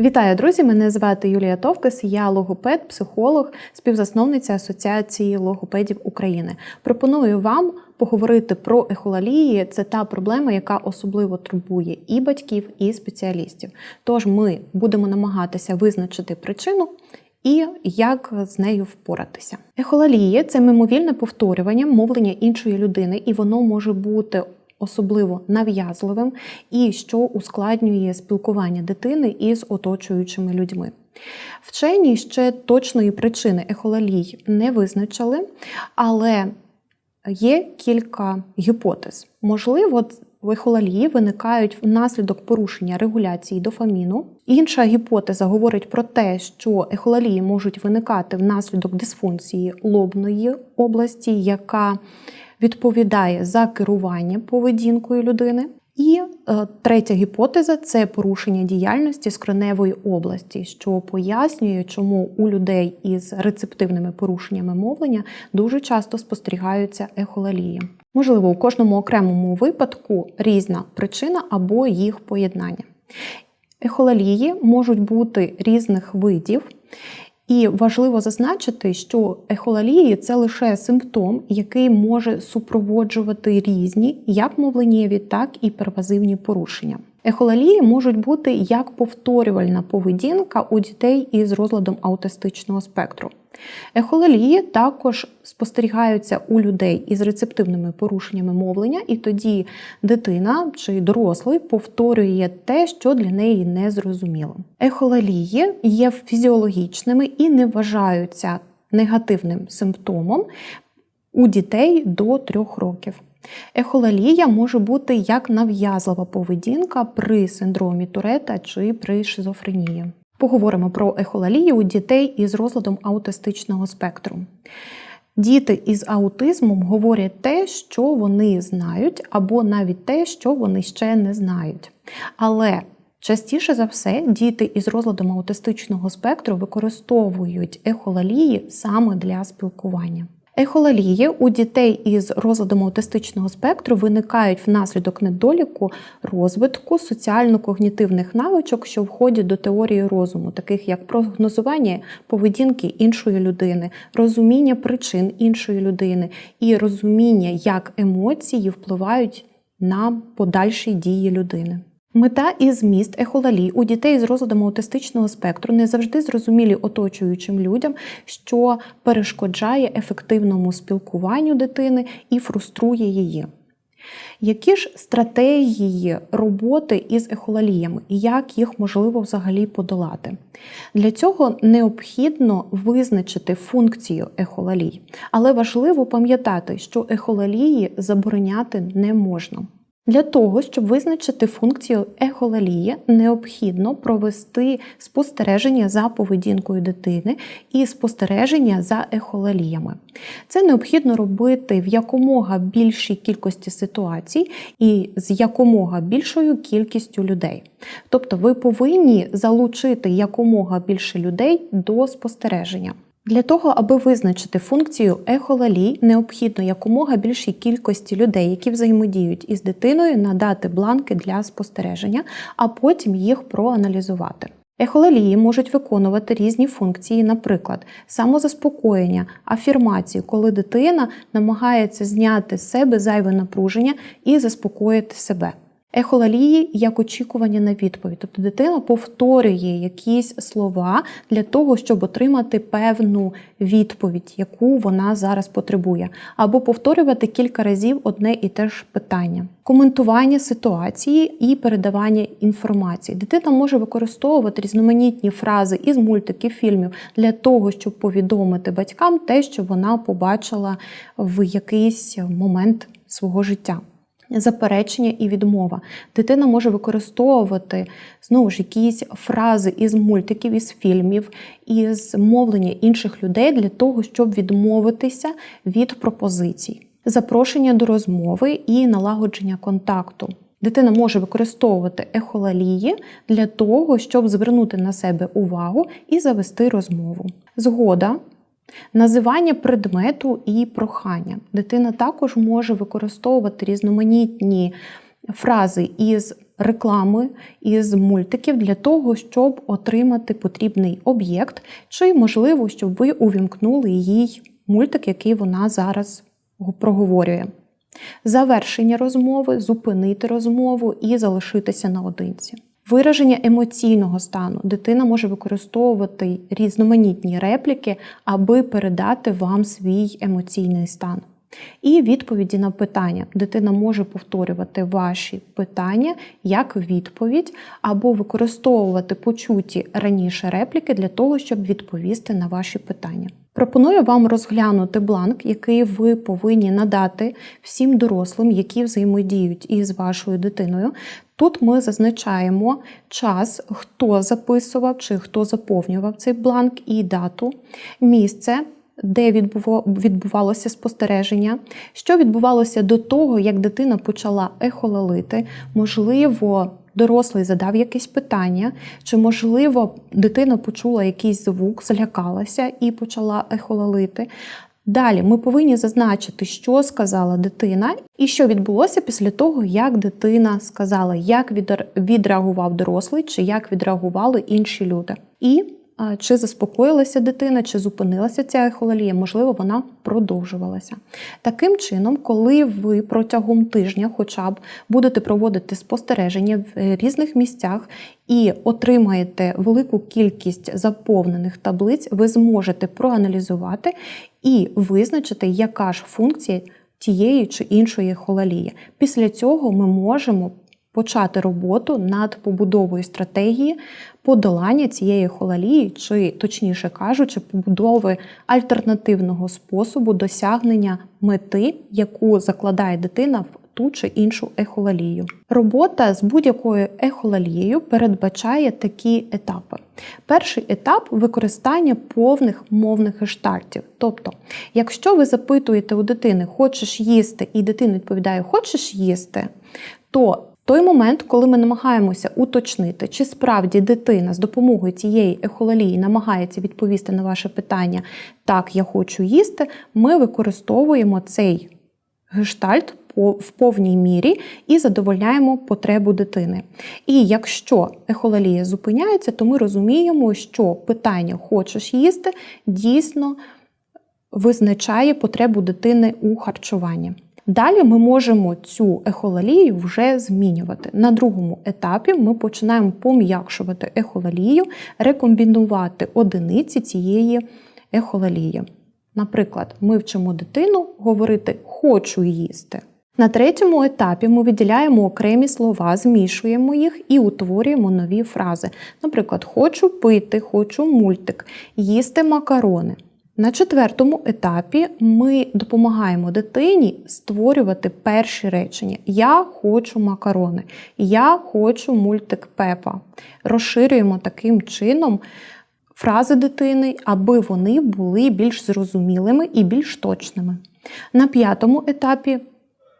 Вітаю, друзі! Мене звати Юлія Товкас, я логопед, психолог, співзасновниця Асоціації логопедів України. Пропоную вам поговорити про ехолалії. Це та проблема, яка особливо турбує і батьків, і спеціалістів. Тож ми будемо намагатися визначити причину. І як з нею впоратися? Ехолалія це мимовільне повторювання мовлення іншої людини, і воно може бути особливо нав'язливим і що ускладнює спілкування дитини із оточуючими людьми. Вчені ще точної причини ехолалій не визначили, але є кілька гіпотез. Можливо, в ехолалії виникають внаслідок порушення регуляції дофаміну. Інша гіпотеза говорить про те, що ехолалії можуть виникати внаслідок дисфункції лобної області, яка відповідає за керування поведінкою людини. І е, третя гіпотеза це порушення діяльності скроневої області, що пояснює, чому у людей із рецептивними порушеннями мовлення дуже часто спостерігаються ехолалії. Можливо, у кожному окремому випадку різна причина або їх поєднання. Ехолалії можуть бути різних видів. І важливо зазначити, що ехолалії це лише симптом, який може супроводжувати різні як мовленнєві, так і первазивні порушення. Ехолалії можуть бути як повторювальна поведінка у дітей із розладом аутистичного спектру. Ехолалії також спостерігаються у людей із рецептивними порушеннями мовлення, і тоді дитина чи дорослий повторює те, що для неї не зрозуміло. Ехолалії є фізіологічними і не вважаються негативним симптомом у дітей до трьох років. Ехолалія може бути як нав'язлива поведінка при синдромі Турета чи при шизофренії. Поговоримо про ехолалію у дітей із розладом аутистичного спектру. Діти із аутизмом говорять те, що вони знають, або навіть те, що вони ще не знають. Але частіше за все діти із розладом аутистичного спектру використовують ехолалії саме для спілкування. Ехолалії у дітей із розладом аутистичного спектру виникають внаслідок недоліку розвитку соціально-когнітивних навичок, що входять до теорії розуму, таких як прогнозування поведінки іншої людини, розуміння причин іншої людини і розуміння, як емоції впливають на подальші дії людини. Мета і зміст ехолалій у дітей з розладом аутистичного спектру не завжди зрозумілі оточуючим людям, що перешкоджає ефективному спілкуванню дитини і фруструє її. Які ж стратегії роботи із ехолаліями і як їх можливо взагалі подолати? Для цього необхідно визначити функцію ехолалій, але важливо пам'ятати, що ехолалії забороняти не можна. Для того, щоб визначити функцію ехолалії, необхідно провести спостереження за поведінкою дитини і спостереження за ехолаліями. Це необхідно робити в якомога більшій кількості ситуацій і з якомога більшою кількістю людей. Тобто ви повинні залучити якомога більше людей до спостереження. Для того, аби визначити функцію ехолалій, необхідно якомога більшій кількості людей, які взаємодіють із дитиною, надати бланки для спостереження, а потім їх проаналізувати. Ехолалії можуть виконувати різні функції, наприклад, самозаспокоєння, афірмацію, коли дитина намагається зняти з себе зайве напруження і заспокоїти себе. Ехолалії як очікування на відповідь. Тобто дитина повторює якісь слова для того, щоб отримати певну відповідь, яку вона зараз потребує, або повторювати кілька разів одне і те ж питання. Коментування ситуації і передавання інформації. Дитина може використовувати різноманітні фрази із мультиків, фільмів для того, щоб повідомити батькам те, що вона побачила в якийсь момент свого життя заперечення і відмова. Дитина може використовувати знову ж якісь фрази із мультиків, із фільмів, із мовлення інших людей для того, щоб відмовитися від пропозицій, запрошення до розмови і налагодження контакту. Дитина може використовувати ехолалії для того, щоб звернути на себе увагу і завести розмову. Згода Називання предмету і прохання. Дитина також може використовувати різноманітні фрази із реклами, із мультиків для того, щоб отримати потрібний об'єкт, чи, можливо, щоб ви увімкнули їй мультик, який вона зараз проговорює. Завершення розмови, зупинити розмову і залишитися наодинці. Вираження емоційного стану дитина може використовувати різноманітні репліки, аби передати вам свій емоційний стан. І відповіді на питання. Дитина може повторювати ваші питання як відповідь, або використовувати почуті раніше репліки для того, щоб відповісти на ваші питання. Пропоную вам розглянути бланк, який ви повинні надати всім дорослим, які взаємодіють із вашою дитиною. Тут ми зазначаємо час, хто записував чи хто заповнював цей бланк і дату, місце. Де відбувалося спостереження, що відбувалося до того, як дитина почала ехололити, можливо, дорослий задав якесь питання, чи, можливо, дитина почула якийсь звук, злякалася і почала ехололити. Далі ми повинні зазначити, що сказала дитина, і що відбулося після того, як дитина сказала, як відреагував дорослий, чи як відреагували інші люди. І чи заспокоїлася дитина, чи зупинилася ця ехололія, можливо, вона продовжувалася. Таким чином, коли ви протягом тижня, хоча б будете проводити спостереження в е, різних місцях і отримаєте велику кількість заповнених таблиць, ви зможете проаналізувати і визначити, яка ж функція тієї чи іншої хололії. Після цього ми можемо почати роботу над побудовою стратегії подолання цієї холалії, чи, точніше кажучи, побудови альтернативного способу досягнення мети, яку закладає дитина в ту чи іншу ехолалію. Робота з будь-якою ехолалією передбачає такі етапи. Перший етап використання повних мовних гештальтів. Тобто, якщо ви запитуєте у дитини, хочеш їсти, і дитина відповідає, хочеш їсти, то той момент, коли ми намагаємося уточнити, чи справді дитина з допомогою цієї ехололії намагається відповісти на ваше питання Так, я хочу їсти, ми використовуємо цей гештальт в повній мірі і задовольняємо потребу дитини. І якщо ехололія зупиняється, то ми розуміємо, що питання Хочеш їсти дійсно визначає потребу дитини у харчуванні. Далі ми можемо цю ехолалію вже змінювати. На другому етапі ми починаємо пом'якшувати ехолалію, рекомбінувати одиниці цієї ехолалії. Наприклад, ми вчимо дитину говорити Хочу їсти. На третьому етапі ми виділяємо окремі слова, змішуємо їх і утворюємо нові фрази. Наприклад, хочу пити, хочу мультик, їсти макарони. На четвертому етапі ми допомагаємо дитині створювати перші речення. Я хочу макарони, я хочу мультик Пепа. Розширюємо таким чином фрази дитини, аби вони були більш зрозумілими і більш точними. На п'ятому етапі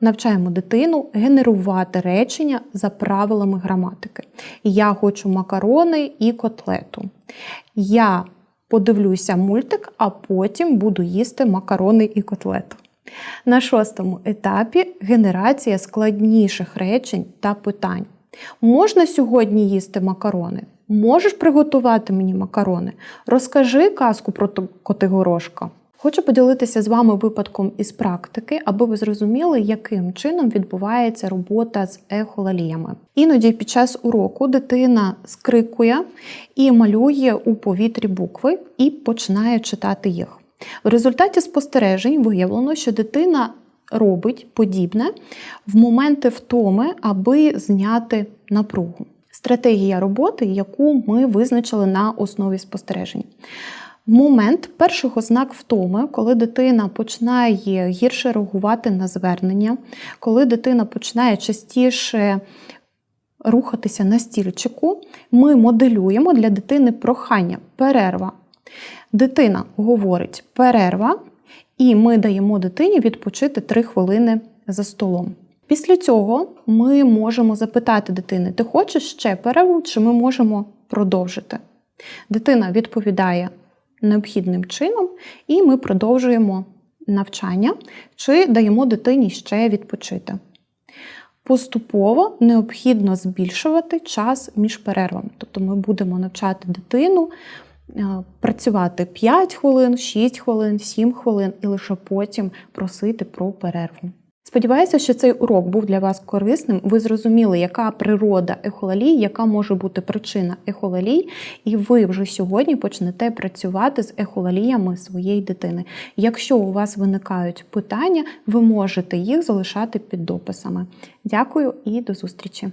навчаємо дитину генерувати речення за правилами граматики. Я хочу макарони і котлету. Я подивлюся мультик, а потім буду їсти макарони і котлету. На шостому етапі генерація складніших речень та питань. Можна сьогодні їсти макарони? Можеш приготувати мені макарони? Розкажи казку про Котигорошка. Хочу поділитися з вами випадком із практики, аби ви зрозуміли, яким чином відбувається робота з ехолаліями. Іноді під час уроку дитина скрикує і малює у повітрі букви і починає читати їх. В результаті спостережень виявлено, що дитина робить подібне в моменти втоми, аби зняти напругу. Стратегія роботи, яку ми визначили на основі спостережень. Момент перших ознак втоми, коли дитина починає гірше реагувати на звернення, коли дитина починає частіше рухатися на стільчику, ми моделюємо для дитини прохання перерва. Дитина говорить перерва, і ми даємо дитині відпочити 3 хвилини за столом. Після цього ми можемо запитати дитини: ти хочеш ще перерву, чи ми можемо продовжити? Дитина відповідає необхідним чином, і ми продовжуємо навчання чи даємо дитині ще відпочити. Поступово необхідно збільшувати час між перервами. Тобто ми будемо навчати дитину е, працювати 5 хвилин, 6 хвилин, 7 хвилин і лише потім просити про перерву. Сподіваюся, що цей урок був для вас корисним. Ви зрозуміли, яка природа ехолалій, яка може бути причина ехолалій, і ви вже сьогодні почнете працювати з ехолаліями своєї дитини. Якщо у вас виникають питання, ви можете їх залишати під дописами. Дякую і до зустрічі!